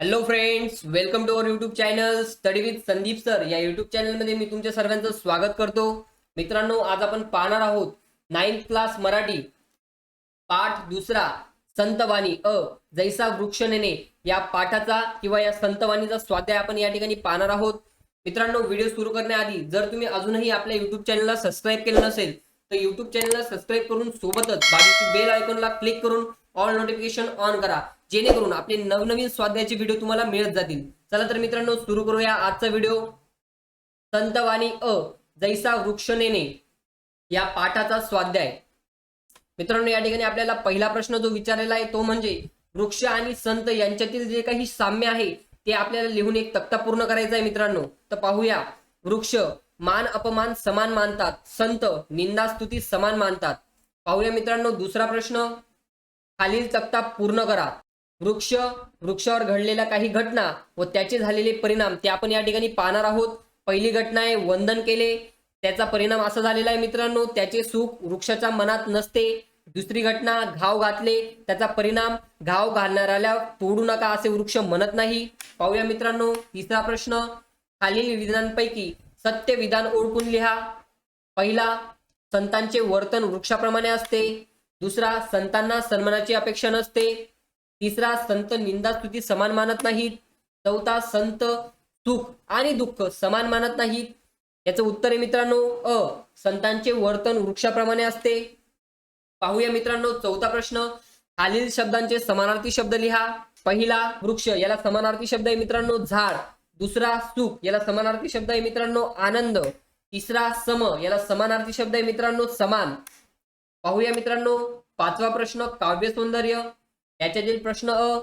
Hello friends welcome to our YouTube channel study with Sandeep sir या YouTube चॅनलमध्ये मी तुमच्या सर्वांचं स्वागत करतो. मित्रांनो आज आपण पाहणार आहोत नाईन्थ क्लास मराठी पाठ दुसरा संतवाणी अ जैसा वृक्ष नेणे या पाठाचा किंवा या संतवाणीचा स्वाध्याय आपण या ठिकाणी पाहणार आहोत. मित्रांनो व्हिडिओ सुरू करण्याआधी जर तुम्ही अजूनही आपल्या युट्यूब चॅनलला सबस्क्राईब केलं नसेल तर युट्यूब चॅनलला सबस्क्राईब करून सोबतच बाजूची बेल आयकॉनला क्लिक करून ऑल नोटिफिकेशन ऑन करा. जेणेकरून आपले नवनवीन स्वाध्यायाचे व्हिडिओ तुम्हाला मिळत जातील. चला तर मित्रांनो सुरू करूया आजचा व्हिडिओ संतवाणी अ जैसा वृक्ष नेणे या पाठाचा स्वाध्याय. मित्रांनो या ठिकाणी आपल्याला पहिला प्रश्न जो विचारलेला आहे तो म्हणजे वृक्ष आणि संत यांच्यातील जे काही साम्य आहे ते आपल्याला लिहून एक तक्ता पूर्ण करायचा आहे मित्रांनो. तर पाहूया. वृक्ष मान अपमान समान मानतात. संत निंदा स्तुती समान मानतात. पाहूया मित्रांनो दुसरा प्रश्न. खालील तक्ता पूर्ण करा. वृक्ष वृक्षावर घडलेल्या काही घटना व त्याचे झालेले परिणाम ते आपण या ठिकाणी पाहणार आहोत. पहिली घटना आहे वंदन केले. त्याचा परिणाम असा झालेला आहे मित्रांनो त्याचे सुख वृक्षाच्या मनात नसते. दुसरी घटना घाव घातले. त्याचा परिणाम घाव घालणाऱ्याला तोडू नका असे वृक्ष म्हणत नाही. पाहूया मित्रांनो तिसरा प्रश्न. खालील विधानांपैकी सत्य विधान ओळखून लिहा. पहिला संतांचे वर्तन वृक्षाप्रमाणे असते. दुसरा संतांना सन्मानाची अपेक्षा नसते. तिसरा संत निंदा स्तुती समान मानत नाहीत. चौथा संत सुख आणि दुःख समान मानत नाहीत. याचं उत्तर आहे मित्रांनो अ. संतांचे वर्तन वृक्षाप्रमाणे असते. पाहूया मित्रांनो चौथा प्रश्न. खालील शब्दांचे समानार्थी शब्द लिहा. पहिला वृक्ष याला समानार्थी शब्द आहे मित्रांनो झाड. दुसरा सुख याला समानार्थी शब्द आहे मित्रांनो आनंद. तिसरा सम याला समानार्थी शब्द आहे मित्रांनो समान. पाहूया मित्रांनो. पाचवा प्रश्न काव्य सौंदर्य. याच्यातील प्रश्न अ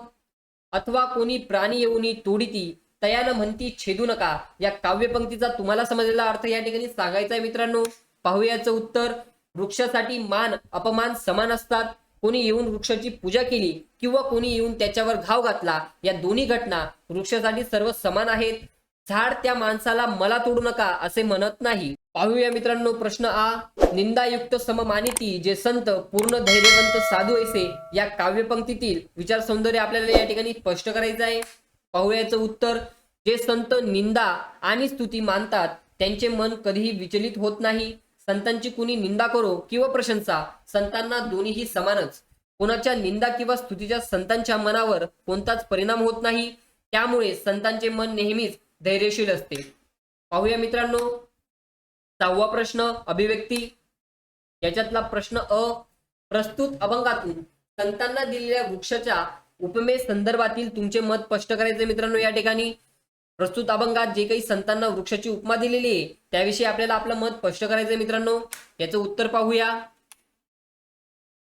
अथवा कोणी प्राणी येऊनी तोडीती तयानं म्हणती छेदू नका. या काव्यपंक्तीचा तुम्हाला समजलेला अर्थ या ठिकाणी सांगायचा आहे मित्रांनो. पाहुयाचं उत्तर वृक्षासाठी मान अपमान समान असतात. कोणी येऊन वृक्षाची पूजा केली किंवा कोणी येऊन त्याच्यावर घाव घातला या दोन्ही घटना वृक्षासाठी सर्व समान आहेत. झाड त्या माणसाला मला तोडू नका असे म्हणत नाही. पाहूया मित्रांनो प्रश्न आ. निंदायुक्त सममानिती जे संत पूर्ण धैर्यवंत साधू ऐसे या काव्यपंक्तीतील विचार सौंदर्य आपल्याला या ठिकाणी स्पष्ट करायचं आहे. पाहुयाचं उत्तर. जे संत निंदा आणि स्तुती मानतात त्यांचे मन कधीही विचलित होत नाही. संतांची कुणी निंदा करो किंवा प्रशंसा संतांना दोन्हीही समानच. कोणाच्या निंदा किंवा स्तुतीच्या संतांच्या मनावर कोणताच परिणाम होत नाही. त्यामुळे संतांचे मन नेहमीच धैर्यशील असते पाहूया मित्रांनो. सहावा प्रश्न अभिव्यक्ती. याच्यातला प्रश्न अ प्रस्तुत अभंगातून संतांना दिलेल्या वृक्षाच्या उपमे संदर्भातील तुमचे मत स्पष्ट करायचे मित्रांनो या ठिकाणी. प्रस्तुत अभंगात जे काही संतांना वृक्षाची उपमा दिलेली आहे त्याविषयी आपल्याला आपलं मत स्पष्ट करायचंय मित्रांनो. याचं उत्तर पाहूया.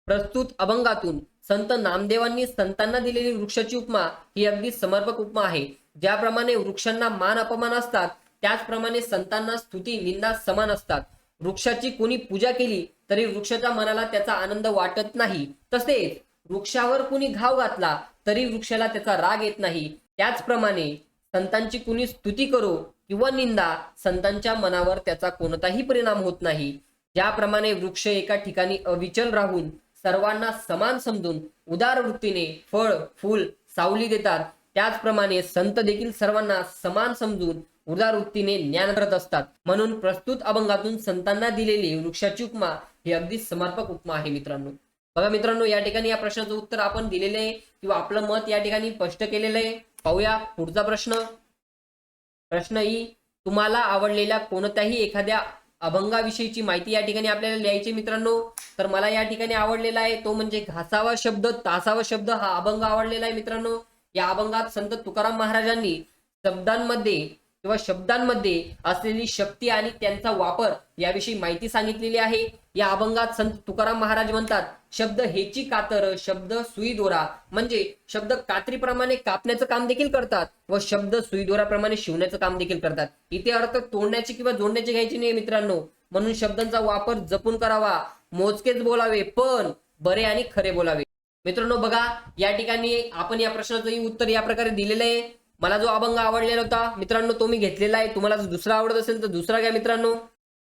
प्रस्तुत अभंगातून संत नामदेवांनी संतांना दिलेली वृक्षाची उपमा ही अगदी समर्पक उपमा आहे. ज्याप्रमाणे वृक्षांना मान अपमान असतात त्याचप्रमाणे संतांना स्तुती निंदा समान असतात. वृक्षाची कोणी पूजा केली तरी वृक्षाच्या मनाला त्याचा आनंद वाटत नाही. तसेच वृक्षावर कुणी घाव घातला तरी वृक्षाला त्याचा राग येत नाही. त्याचप्रमाणे संतांची कुणी स्तुती करो किंवा निंदा संतांच्या मनावर त्याचा कोणताही परिणाम होत नाही. ज्याप्रमाणे वृक्ष एका ठिकाणी अविचल राहून सर्वांना समान समजून उदार वृत्तीने फळ फूल सावली देतात त्याचप्रमाणे संत देखील सर्वांना समान समजून उदार वृत्तीने ज्ञान करत असतात. म्हणून प्रस्तुत अभंगातून संतांना दिलेली वृक्षाची उपमा ही अगदी समर्पक उपमा आहे मित्रांनो. बघा मित्रांनो या ठिकाणी या प्रश्नाचं उत्तर आपण दिलेलं आहे किंवा आपलं मत या ठिकाणी स्पष्ट केलेलं आहे. पाहूया पुढचा प्रश्न. प्रश्न ई तुम्हाला आवडलेल्या कोणत्याही एखाद्या अभंगाविषयीची माहिती या ठिकाणी आपल्याला लिहायची मित्रांनो. तर मला या ठिकाणी आवडलेला आहे तो म्हणजे घासावा शब्द तासावा शब्द हा अभंग आवडलेला आहे मित्रांनो. या अभंगात संत तुकाराम महाराजांनी शब्दांमध्ये किंवा शब्दांमध्ये असलेली शक्ती आणि त्यांचा वापर याविषयी माहिती सांगितलेली आहे. या अभंगात संत तुकाराम महाराज म्हणतात शब्द हेची कातर शब्द सुई दोरा म्हणजे शब्द कात्रीप्रमाणे कापण्याचं काम देखील करतात व शब्द सुईदोराप्रमाणे शिवण्याचं काम देखील करतात. इथे अर्थ तोडण्याची किंवा जोडण्याची घ्यायची नाही मित्रांनो. म्हणून शब्दांचा वापर जपून करावा मोजकेच बोलावे पण बरे आणि खरे बोलावे. मित्रांनो बघा या ठिकाणी आपण या प्रश्नाचंही उत्तर या प्रकारे दिलेलं आहे. मला जो अभंग आवडलेला होता मित्रांनो तो मी घेतलेला आहे. तुम्हाला जर दुसरा आवडत असेल तर दुसरा घ्या मित्रांनो.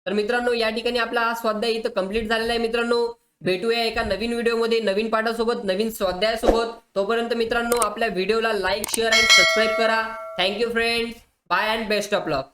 तर मित्रांनो या ठिकाणी आपला हा स्वाध्याय इथं कंप्लीट झालेला आहे मित्रांनो. भेटूया एका नवीन व्हिडिओमध्ये नवीन पाठासोबत नवीन स्वाध्यायासोबत. तोपर्यंत मित्रांनो आपल्या व्हिडिओला लाईक शेअर अँड सबस्क्राईब करा. Thank you friends bye and best of luck